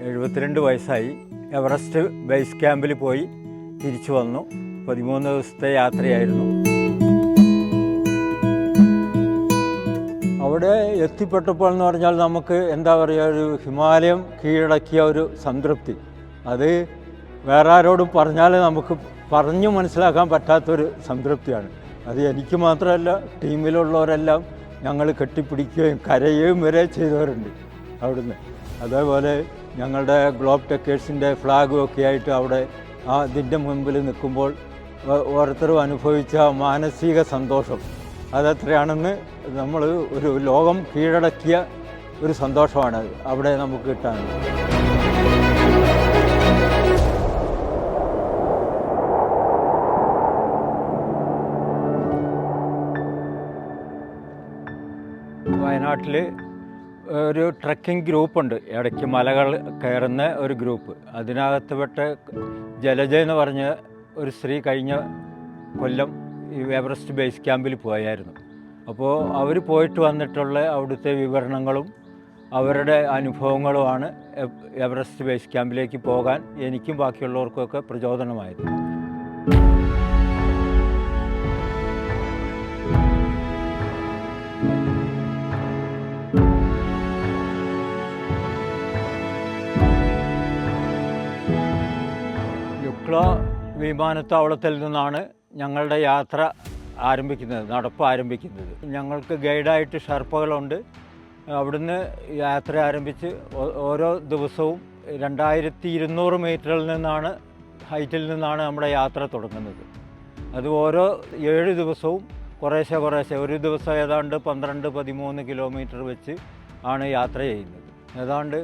എഴുപത്തിരണ്ട് വയസ്സായി Everest base ക്യാമ്പിൽ പോയി തിരിച്ചു വന്നു. പതിമൂന്ന് ദിവസത്തെ യാത്രയായിരുന്നു. അവിടെ എത്തിപ്പെട്ടപ്പോൾ എന്ന് പറഞ്ഞാൽ നമുക്ക് എന്താ പറയുക ഒരു ഹിമാലയം കീഴടക്കിയ ഒരു സംതൃപ്തി. അത് വേറെ ആരോടും പറഞ്ഞാൽ നമുക്ക് പറഞ്ഞു മനസ്സിലാക്കാൻ പറ്റാത്തൊരു സംതൃപ്തിയാണ്. അത് എനിക്ക് മാത്രമല്ല ടീമിലുള്ളവരെല്ലാം ഞങ്ങൾ കെട്ടിപ്പിടിക്കുകയും കരയുകയും വരെ ചെയ്തവരുണ്ട്. അവിടുന്ന്. അതേപോലെ ഞങ്ങളുടെ ഗ്ലോബ് ടെക്കേഴ്സിന്റെ ഫ്ലാഗും ഒക്കെ ആയിട്ട് അവിടെ ആ ഇതിന്റെ മുൻപിൽ നിൽക്കുമ്പോൾ ഓരോരുത്തരും അനുഭവിച്ച മാനസിക സന്തോഷം. അതെത്രയാണെന്ന് നമ്മൾ ഒരു ലോകം കീഴടക്കിയ ഒരു സന്തോഷമാണ് അവിടെ നമുക്ക് കിട്ടാനുള്ളത് വയനാട്ടിൽ ഒരു ട്രക്കിംഗ് ഗ്രൂപ്പുണ്ട്. ഇടയ്ക്ക് മലകൾ കയറുന്ന ഒരു ഗ്രൂപ്പ്. അതിനകത്ത് പെട്ട് ജലജ എന്ന് പറഞ്ഞ ഒരു സ്ത്രീ കഴിഞ്ഞ കൊല്ലം ഈ എവറസ്റ്റ് ബേസ് ക്യാമ്പിൽ പോയായിരുന്നു. അപ്പോൾ അവർ പോയിട്ട് വന്നിട്ടുള്ള അവിടുത്തെ വിവരണങ്ങളും അവരുടെ അനുഭവങ്ങളുമാണ് എവറസ്റ്റ് ബേസ് ക്യാമ്പിലേക്ക് പോകാൻ എനിക്കും ബാക്കിയുള്ളവർക്കൊക്കെ പ്രചോദനമായത്. യുക്ല വിമാനത്താവളത്തിൽ നിന്നാണ് ഞങ്ങളുടെ യാത്ര ആരംഭിക്കുന്നത് നടപ്പ് ആരംഭിക്കുന്നത്. ഞങ്ങൾക്ക് ഗൈഡായിട്ട് ഷർപ്പകളുണ്ട്. അവിടുന്ന് യാത്ര ആരംഭിച്ച് ഓരോ ദിവസവും രണ്ടായിരത്തി ഇരുന്നൂറ് മീറ്ററിൽ നിന്നാണ് ഹൈറ്റിൽ നിന്നാണ് നമ്മുടെ യാത്ര തുടങ്ങുന്നത്. അത് ഓരോ ഏഴ് ദിവസവും കുറേശ്ശെ കുറേശ്ശെ ഒരു ദിവസം ഏതാണ്ട് പന്ത്രണ്ട് പതിമൂന്ന് കിലോമീറ്റർ വെച്ച് ആണ് യാത്ര ചെയ്യുന്നത്. ഏതാണ്ട്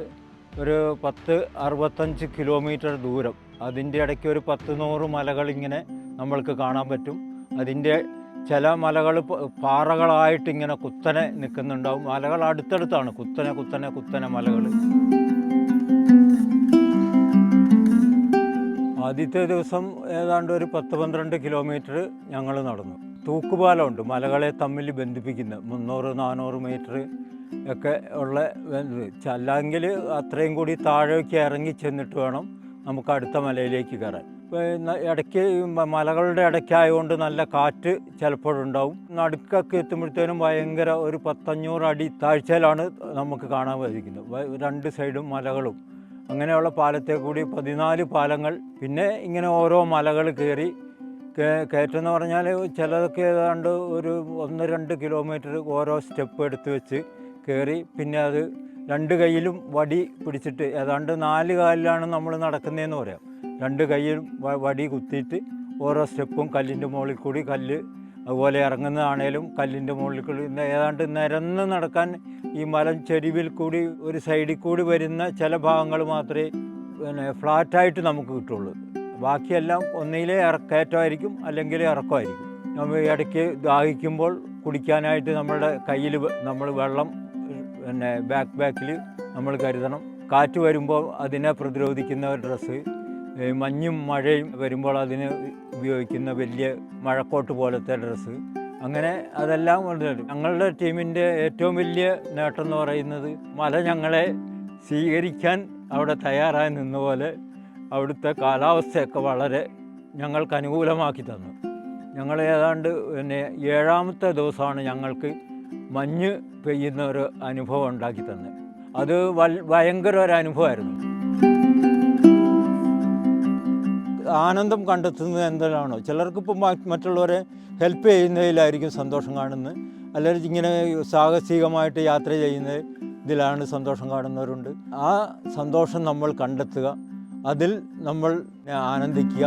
ഒരു പത്ത് അറുപത്തഞ്ച് കിലോമീറ്റർ ദൂരം അതിന്റെ ഇടയ്ക്ക് ഒരു പത്ത് നൂറ് മലകൾ ഇങ്ങനെ നമ്മൾക്ക് കാണാൻ പറ്റും. അതിന്റെ ചില മലകൾ പാറകളായിട്ട് ഇങ്ങനെ കുത്തനെ നിൽക്കുന്നുണ്ടാവും. മലകൾ അടുത്തടുത്താണ്. കുത്തനെ കുത്തനെ കുത്തനെ മലകൾ. ആദ്യത്തെ ദിവസം ഏതാണ്ട് ഒരു പത്ത് പന്ത്രണ്ട് കിലോമീറ്റർ ഞങ്ങൾ നടന്നു. തൂക്കുപാലമുണ്ട്. മലകളെ തമ്മിൽ ബന്ധിപ്പിക്കുന്നത് മുന്നൂറ് നാനൂറ് മീറ്റർ ഒക്കെ ഉള്ള. അല്ലെങ്കിൽ അത്രയും കൂടി താഴേക്ക് ഇറങ്ങി ചെന്നിട്ട് വേണം നമുക്ക് അടുത്ത മലയിലേക്ക് കയറാൻ. ഇടയ്ക്ക് മലകളുടെ ഇടയ്ക്കായതുകൊണ്ട് നല്ല കാറ്റ് ചിലപ്പോഴുണ്ടാവും നടുക്കൊക്കെ എത്തുമ്പോഴത്തേനും ഭയങ്കര ഒരു പത്തഞ്ഞൂറ് അടി താഴ്ചയിലാണ് നമുക്ക് കാണാൻ സാധിക്കുന്നത്. രണ്ട് സൈഡും മലകളും. അങ്ങനെയുള്ള പാലത്തെ കൂടി പതിനാല് പാലങ്ങൾ. പിന്നെ ഇങ്ങനെ ഓരോ മലകൾ കയറി കയറ്റെന്ന് പറഞ്ഞാൽ ചിലതൊക്കെ ഏതാണ്ട് ഒരു ഒന്ന് രണ്ട് കിലോമീറ്റർ ഓരോ സ്റ്റെപ്പ് എടുത്ത് വെച്ച് കയറി പിന്നെ അത് രണ്ട് കൈയിലും വടി പിടിച്ചിട്ട് ഏതാണ്ട് നാല് കാലിലാണ് നമ്മൾ നടക്കുന്നതെന്ന് പറയാം. രണ്ട് കൈയിലും വടി കുത്തിയിട്ട് ഓരോ സ്റ്റെപ്പും കല്ലിന്റെ മുകളിൽ കൂടി കല്ല് അതുപോലെ ഇറങ്ങുന്നതാണേലും കല്ലിന്റെ മുകളിൽ കൂടി ഏതാണ്ട് നിരന്ന് നടക്കാൻ ഈ മലം ചെരിവിൽ കൂടി ഒരു സൈഡിൽ കൂടി വരുന്ന ചില ഭാഗങ്ങൾ മാത്രമേ പിന്നെ ഫ്ലാറ്റായിട്ട് നമുക്ക് കിട്ടുള്ളൂ. ബാക്കിയെല്ലാം ഒന്നിലെ ഇറക്കയറ്റമായിരിക്കും അല്ലെങ്കിൽ ഇറക്കമായിരിക്കും. നമ്മൾ ഇടയ്ക്ക് ദാഹിക്കുമ്പോൾ കുടിക്കാനായിട്ട് നമ്മളുടെ കയ്യിൽ നമ്മൾ വെള്ളം പിന്നെ ബാക്ക് ബാക്കിൽ നമ്മൾ കരുതണം. കാറ്റ് വരുമ്പോൾ അതിനെ പ്രതിരോധിക്കുന്ന ഒരു ഡ്രസ്സ് മഞ്ഞും മഴയും വരുമ്പോൾ അതിന് ഉപയോഗിക്കുന്ന വലിയ മഴക്കോട്ട് പോലത്തെ ഡ്രസ്സ് അങ്ങനെ അതെല്ലാം ഉണ്ട് ഞങ്ങളുടെ ടീമിന്റെ ഏറ്റവും വലിയ നേട്ടം എന്ന് പറയുന്നത് മല ഞങ്ങളെ സ്വീകരിക്കാൻ അവിടെ തയ്യാറായി നിന്ന പോലെ അവിടുത്തെ കാലാവസ്ഥയൊക്കെ വളരെ ഞങ്ങൾക്ക് അനുകൂലമാക്കി തന്നു. ഞങ്ങൾ ഏതാണ്ട് പിന്നെ ഏഴാമത്തെ ദിവസമാണ് ഞങ്ങൾക്ക് മഞ്ഞ് പെയ്യുന്ന ഒരു അനുഭവം ഉണ്ടാക്കി തന്നെ. അത് ഭയങ്കര ഒരു അനുഭവമായിരുന്നു. ആനന്ദം കണ്ടെത്തുന്നത് എന്താണോ ചിലർക്കിപ്പോൾ മറ്റുള്ളവരെ ഹെൽപ്പ് ചെയ്യുന്നതിലായിരിക്കും സന്തോഷം കാണുന്നത്. അല്ലെങ്കിൽ ഇങ്ങനെ സാഹസികമായിട്ട് യാത്ര ചെയ്യുന്ന ഇതിലാണ് സന്തോഷം കാണുന്നവരുണ്ട്. ആ സന്തോഷം നമ്മൾ കണ്ടെത്തുക. അതിൽ നമ്മൾ ആനന്ദിക്കുക.